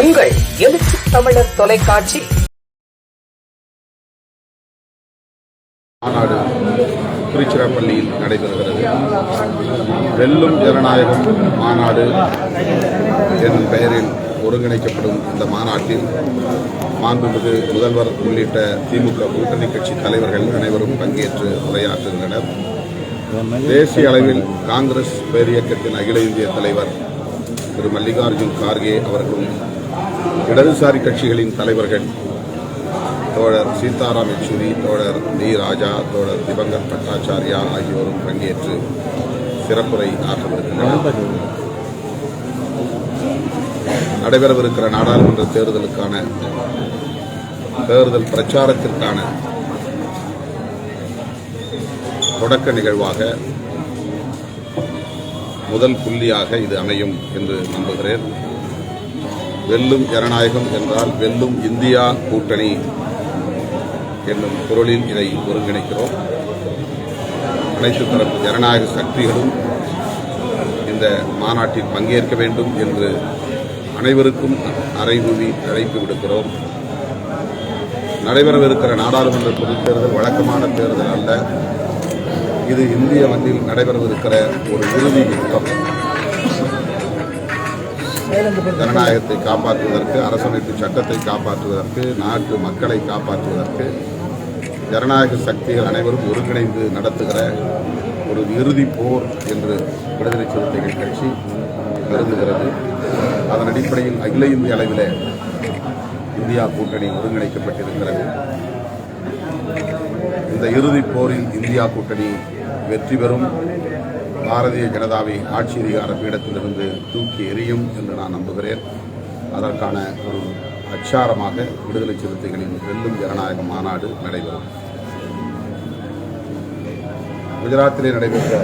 உங்கள் எழுச்சி தமிழர் தொலைக்காட்சி. மாநாடு திருச்சிராப்பள்ளியில் நடைபெறுகிறது. வெல்லும் ஜனநாயகம் மாநாடு என்னும் பெயரில் ஒருங்கிணைக்கப்படும் இந்த மாநாட்டில் மாண்புமிகு முதல்வர் உள்ளிட்ட திமுக கூட்டணி கட்சி தலைவர்கள் அனைவரும் பங்கேற்று உரையாற்றுகின்றனர். தேசிய அளவில் காங்கிரஸ் பேரியக்கத்தின் அகில இந்திய தலைவர் திரு மல்லிகார்ஜுன் கார்கே அவர்களும் இடதுசாரி கட்சிகளின் தலைவர்கள் தோழர் சீதாராம் யெச்சூரி தோழர் டி ராஜா தோழர் திவங்கர் பட்டாச்சாரியா ஆகியோரும் பங்கேற்று சிறப்புரை ஆற்றவிருக்கின்றனர் நடைபெறவிருக்கிற நாடாளுமன்ற தேர்தலுக்கான தேர்தல் பிரச்சாரத்திற்கான தொடக்க நிகழ்வாக முதல் புள்ளியாக இது அமையும் என்று நம்புகிறேன். வெல்லும் ஜனநாயகம் என்றால் வெல்லும் இந்தியா கூட்டணி என்னும் குரலில் இதை ஒருங்கிணைக்கிறோம். அனைத்து தரப்பு ஜனநாயக சக்திகளும் இந்த மாநாட்டில் பங்கேற்க வேண்டும் என்று அனைவருக்கும் அறைகூவி அழைப்பு விடுக்கிறோம். நடைபெறவிருக்கிற நாடாளுமன்ற பொதுத் தேர்தல் வழக்கமான தேர்தல் அல்ல. இது இந்திய மண்ணில் நடைபெறவிருக்கிற ஒரு இறுதி யுத்தம். ஜனநாயகத்தை காப்பாற்றுவதற்கு அரசமைப்பு சட்டத்தை காப்பாற்றுவதற்கு நாட்டு மக்களை காப்பாற்றுவதற்கு ஜனநாயக சக்திகள் அனைவரும் ஒருங்கிணைந்து நடத்துகிற ஒரு இறுதி போர் என்று விடுதலை சிறுத்தைகள் கட்சி கருதுகிறது. அதன் அடிப்படையில் அகில இந்திய அளவில் இந்தியா கூட்டணி ஒருங்கிணைக்கப்பட்டிருக்கிறது. இந்த இறுதிப் போரில் இந்தியா கூட்டணி வெற்றி பெறும். பாரதிய ஜனதாவை ஆட்சி அதிகார பீடத்திலிருந்து தூக்கி எறியும் என்று நான் நம்புகிறேன். அதற்கான ஒரு அச்சாரமாக விடுதலை சிறுத்தைகளின் வெல்லும் ஜனநாயக மாநாடு நடைபெறும். குஜராத்திலே நடைபெற்ற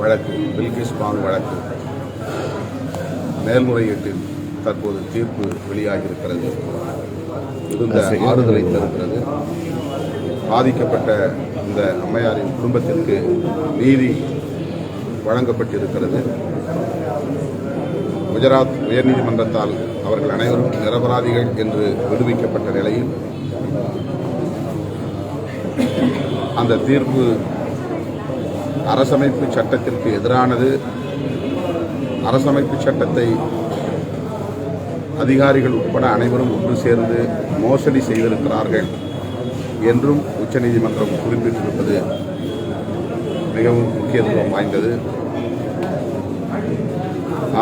வழக்கு பில்கிஸ் பாங் வழக்கு மேல்முறையீட்டில் தற்போது தீர்ப்பு வெளியாகியிருக்கிறது. மிகுந்த ஆறுதலை தருகிறது. பாதிக்கப்பட்ட இந்த அம்மையாரின் குடும்பத்திற்கு நீதி வழங்கப்பட்டிருக்கிறது. குஜராத் உயர்நீதிமன்றத்தால் அவர்கள் அனைவரும் நிரபராதிகள் என்று விடுவிக்கப்பட்ட நிலையில் அந்த தீர்ப்பு அரசமைப்பு சட்டத்திற்கு எதிரானது. அரசமைப்பு சட்டத்தை அதிகாரிகள் உட்பட அனைவரும் ஒன்று சேர்ந்து மோசடி செய்திருக்கிறார்கள். என்றும் உச்சநீதிமன்றம் குறிப்பிட்டிருப்பது மிகவும் முக்கியத்துவம் வாய்ந்தது.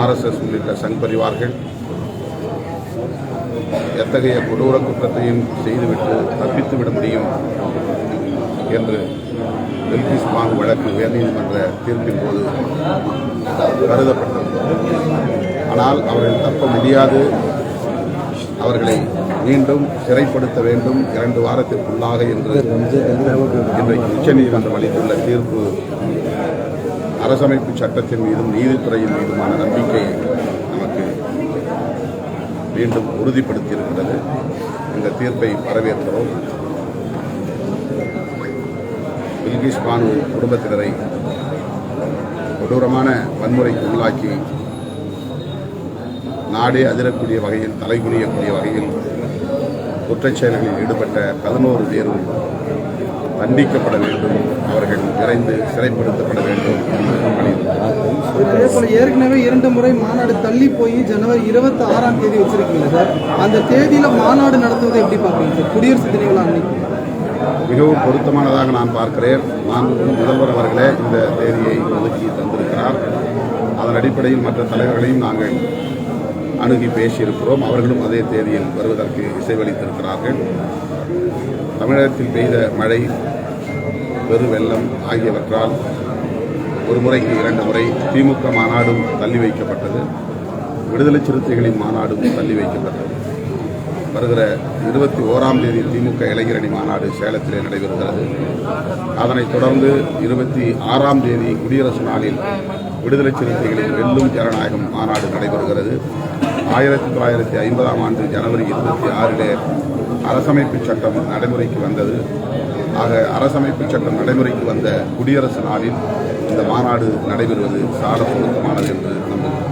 ஆர்எஸ்எஸ் உள்ளிட்ட சங் பரிவார்கள் எத்தகைய கொடூர குற்றத்தையும் செய்துவிட்டு தப்பித்துவிட முடியும் என்று பில்கிஸ் பாங் வழக்கு உயர்நீதிமன்ற தீர்ப்பின் போது கருதப்பட்டது. ஆனால் அவர்கள் தப்ப முடியாது. அவர்களை மீண்டும் சிறைப்படுத்த வேண்டும் இரண்டு வாரத்திற்குள்ளாக என்று இன்றைக்கு உச்சநீதிமன்றம் அளித்துள்ள தீர்ப்பு. அரசமைப்பு சட்டத்தின் மீதும் நீதித்துறையின் மீதுமான நம்பிக்கையை நமக்கு மீண்டும் உறுதிப்படுத்தியிருக்கிறது. இந்த தீர்ப்பை வரவேற்கிறோம். பில்கிஷ் பானு குடும்பத்தினரை கொடூரமான வன்முறைக்கு உள்ளாக்கி நாடே அதிரக்கூடிய வகையில் தலைகுனியக்கூடிய வகையில் குற்றச் செயல்களில் ஈடுபட்ட பதினோரு பேரும் தண்டிக்கப்பட வேண்டும் அவர்கள் விரைந்து சிறைப்படுத்தப்பட வேண்டும். அதே போல ஏற்கனவே இரண்டு முறை மாநாடு தள்ளி போய் ஜனவரி இருபத்தி ஆறாம் தேதி வச்சிருக்கீங்க சார். அந்த தேதியில மாநாடு நடத்துவதை எப்படி பார்க்குறீங்க சார்? குடியரசு தின விழா அன்னைக்கு மிகவும் பொருத்தமானதாக நான் பார்க்கிறேன். நான் முதல்வர் அவர்களே இந்த தேதியை ஒதுக்கி தந்திருக்கிறார். அதன் அடிப்படையில் மற்ற தலைவர்களையும் நாங்கள் அணுகி பேசியிருக்கிறோம். அவர்களும் அதே தேதியில் வருவதற்கு இசைவளித்திருக்கிறார்கள். தமிழகத்தில் பெய்த மழை பெரு வெள்ளம் ஆகியவற்றால் ஒரு முறைக்கு இரண்டு முறை திமுக மாநாடும் தள்ளி வைக்கப்பட்டது. விடுதலை சிறுத்தைகளின் மாநாடும் தள்ளி வைக்கப்பட்டது. வருகிற இருபத்தி ஓராம் தேதி திமுக இளைஞரணி மாநாடு சேலத்திலே நடைபெறுகிறது. அதனைத் தொடர்ந்து இருபத்தி ஆறாம் தேதி குடியரசு நாளில் விடுதலை சிறுத்தைகளின் வெல்லும் ஜனநாயகம் மாநாடு நடைபெறுகிறது. ஆயிரத்தி தொள்ளாயிரத்தி ஐம்பதாம் ஆண்டு ஜனவரி இருபத்தி ஆறிலே அரசமைப்பு சட்டம் நடைமுறைக்கு வந்தது. ஆக அரசமைப்பு சட்டம் நடைமுறைக்கு வந்த குடியரசு நாளில் இந்த மாநாடு நடைபெறுவது சால பொருத்தமானது என்று நம்புகிறேன்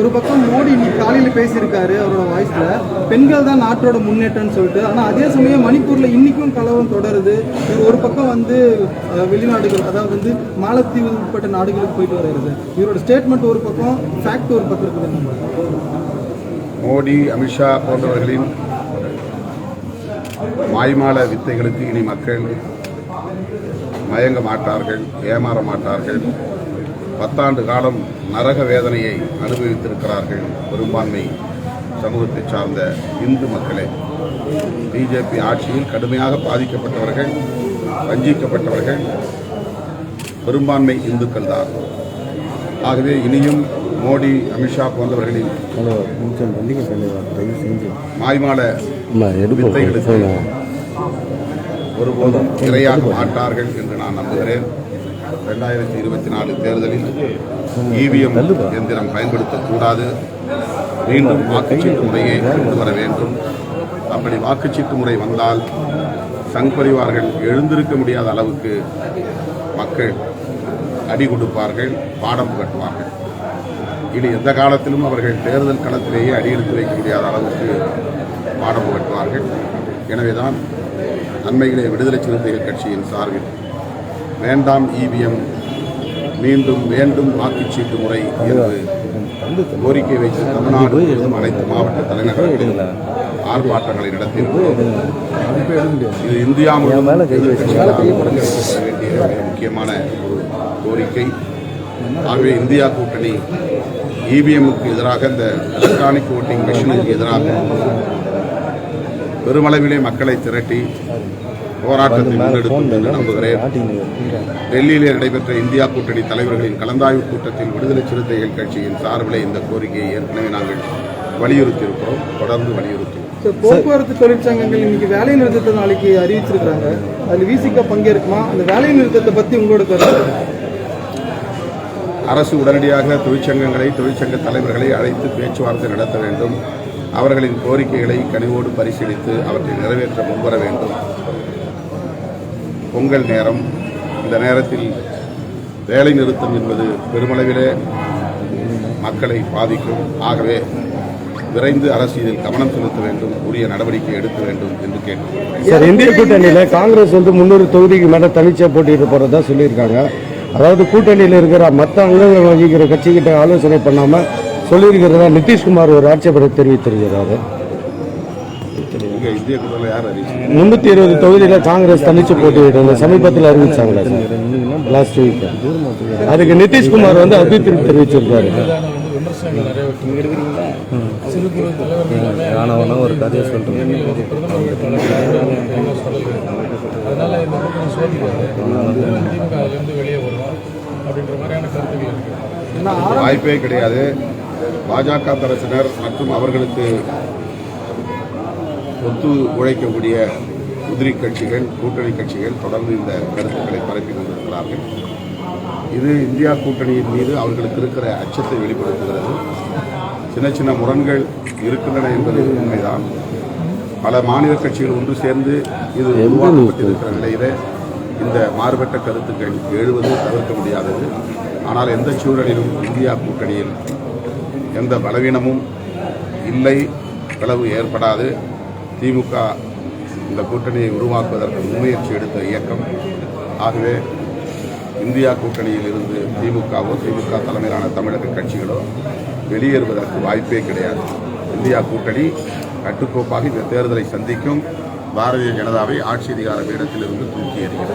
ஒரு பக்கம் மோடி இன்னைக்கு காலையில் பேசியிருக்காரு அவரோட வாய்ஸ்ல பெண்கள் தான் நாட்டோட முன்னேற்றம்னு சொல்லிட்டு. ஆனால் அதே சமயம் மணிப்பூர்ல இன்னைக்கும் கலவரம் தொடருது. ஒரு பக்கம் வந்து வெளிநாடுகள் அதாவது வந்து மாலத்தீவு உட்பட்ட நாடுகளுக்கு போயிட்டு வர்றாரு இவரோட ஸ்டேட்மெண்ட் ஒரு பக்கம் ஃபேக்ட் ஒரு பக்கம் இருக்குது. மோடி அமித்ஷா போன்றவர்களின் மாய்மால வித்தைகளுக்கு இனி மக்கள் மயங்க மாட்டார்கள் ஏமாற மாட்டார்கள். பத்தாண்டு காலம் நரக வேதனையை அனுபவித்திருக்கிறார்கள் பெரும்பான்மை சமூகத்தை சார்ந்த இந்து மக்களே. பிஜேபி ஆட்சியில் கடுமையாக பாதிக்கப்பட்டவர்கள் வஞ்சிக்கப்பட்டவர்கள் பெரும்பான்மை இந்துக்கள் தான். ஆகவே இனியும் மோடி அமித்ஷா போன்றவர்களின் மாய்மால எடுப்போம் வித்தைகளுக்கு ஒருபோதும் இரையாக மாட்டார்கள் என்று நான் நம்புகிறேன். ரெண்டாயிரத்தி இருபத்தி நாலு தேர்தலில் இவிஎம் எந்திரம் பயன்படுத்தக்கூடாது. மீண்டும் வாக்குச்சீட்டு முறையை கொண்டு வர வேண்டும். அப்படி வாக்குச்சீட்டு முறை வந்தால் சங் பரிவார்கள் எழுந்திருக்க முடியாத அளவுக்கு மக்கள் அடி கொடுப்பார்கள் பாடம் கட்டுவார்கள் இனி எந்த காலத்திலும் அவர்கள் தேர்தல் களத்திலேயே அடியெடுத்து வைக்க முடியாத அளவுக்கு பாடம் கட்டுவார்கள் எனவேதான் நன்மைகளே விடுதலை சிறுத்தைகள் கட்சியின் சார்பில் வேண்டாம் இவிஎம் மீண்டும் வேண்டும் வாக்குச்சீட்டு முறை என்று கோரிக்கை வைத்து தமிழ்நாடு முழுவதும் அனைத்து மாவட்ட தலைநகரங்களில் ஆர்ப்பாட்டங்களை நடத்தியிருக்கிறோம் இது இந்தியா வேண்டிய மிக முக்கியமான ஒரு கோரிக்கை. ஆகவே இந்தியா கூட்டணி இவிஎம்முக்கு எதிராக இந்த எலக்ட்ரானிக் ஓட்டிங் மெஷினுக்கு எதிராக பெருமளவிலே மக்களை திரட்டி போராட்டத்தை முன்னெடுக்கும் என்று நம்புகிறேன். டெல்லியிலே நடைபெற்ற இந்தியா கூட்டணி தலைவர்களின் கலந்தாய்வு கூட்டத்தில் விடுதலை சிறுத்தைகள் கட்சியின் சார்பிலே இந்த கோரிக்கையை ஏற்கனவே நாங்கள் வலியுறுத்தியிருக்கிறோம் தொடர்ந்து வலியுறுத்துவோம் போக்குவரத்து தொழிற்சங்கங்கள் இன்னைக்கு வேலை நிறுத்தத்தை நாளைக்கு அறிவிச்சிருக்காங்க அதில் விசிக பங்கேற்குமா? அந்த வேலை நிறுத்தத்தை பத்தி உங்களோட கருத்து? அரசு உடனடியாக தொழிற்சங்கங்களை தொழிற்சங்க தலைவர்களை அழைத்து பேச்சுவார்த்தை நடத்த வேண்டும். அவர்களின் கோரிக்கைகளை கனிவோடு பரிசீலித்து அவற்றை நிறைவேற்ற முன்வர வேண்டும். பொங்கல் நேரம். இந்த நேரத்தில் வேலை நிறுத்தம் என்பது பெருமளவிலே மக்களை பாதிக்கும். ஆகவே விரைந்து அரசு இதில் கவனம் செலுத்த வேண்டும். உரிய நடவடிக்கை எடுக்க வேண்டும் என்று கேட்டுக்கொள்கிறேன். சார் இந்திய கூட்டணியில் காங்கிரஸ் வந்து முன்னூறு தொகுதிக்கு மேலே தனிச்சா போட்டிட்டு போறதா சொல்லியிருக்காங்க. அதாவது கூட்டணியில் இருக்கிற மற்ற அங்கங்கள் வகிக்கிற கட்சிகிட்ட ஆலோசனை பண்ணாமல் சொல்லியிருக்கிறதா நிதிஷ்குமார் ஒரு ஆட்சேபனை தெரிவித்திருக்கிறாரு. முன்னூத்தி இருபது தொகுதியில காங்கிரஸ் தனிச்சு போட்டியிட்டு சமீபத்தில் அறிவிச்சாங்களா சார் லாஸ்ட் வீக் அதுக்கு நிதிஷ்குமார் வந்து அதிருப்தி தெரிவிச்சிருக்காரு. ஒரு கதையை சொல்றேன் அதனால இந்த கூட்டணி சோதிக்காது திமுக அதிலிருந்து வெளியே வரும் அப்படின்ற மாதிரியான கருத்துக்கள் இருக்கு. ஏன்னா ஆரம்ப வாய்ப்பே கிடையாது. பாஜக தரப்பினர் மற்றும் அவர்களுக்கு ஒத்து உழைக்கக்கூடிய உதிரி கட்சிகள் கூட்டணி கட்சிகள் தொடர்ந்து இந்த கருத்துக்களை பரப்பி கொண்டிருக்கிறார்கள். இது இந்தியா கூட்டணியின் மீது அவர்களுக்கு இருக்கிற அச்சத்தை வெளிப்படுத்துகிறது. சின்ன சின்ன முரண்கள் இருக்கின்றன என்பது உண்மைதான். பல மாநில கட்சிகள் ஒன்று சேர்ந்து இது உருவாக்கப்பட்டிருக்கிற நிலையிலே இந்த மாறுபட்ட கருத்துக்கள் எழுவது தவிர்க்க முடியாதது. ஆனால் எந்த சூழலிலும் இந்தியா கூட்டணியில் எந்த பலவீனமும் இல்லை பிளவு ஏற்படாது. திமுக இந்த கூட்டணியை உருவாக்குவதற்கு முன்முயற்சி எடுத்த இயக்கம். ஆகவே இந்தியா கூட்டணியில் இருந்து திமுகவோ திமுக தலைமையிலான தமிழக கட்சிகளோ வெளியேறுவதற்கு வாய்ப்பே கிடையாது. இந்தியா கூட்டணி கட்டுக்கோப்பாக இந்த தேர்தலை சந்திக்கும் பாரதிய ஜனதாவை ஆட்சி அதிகார பீடத்திலிருந்து தூக்கி எறிகிறது.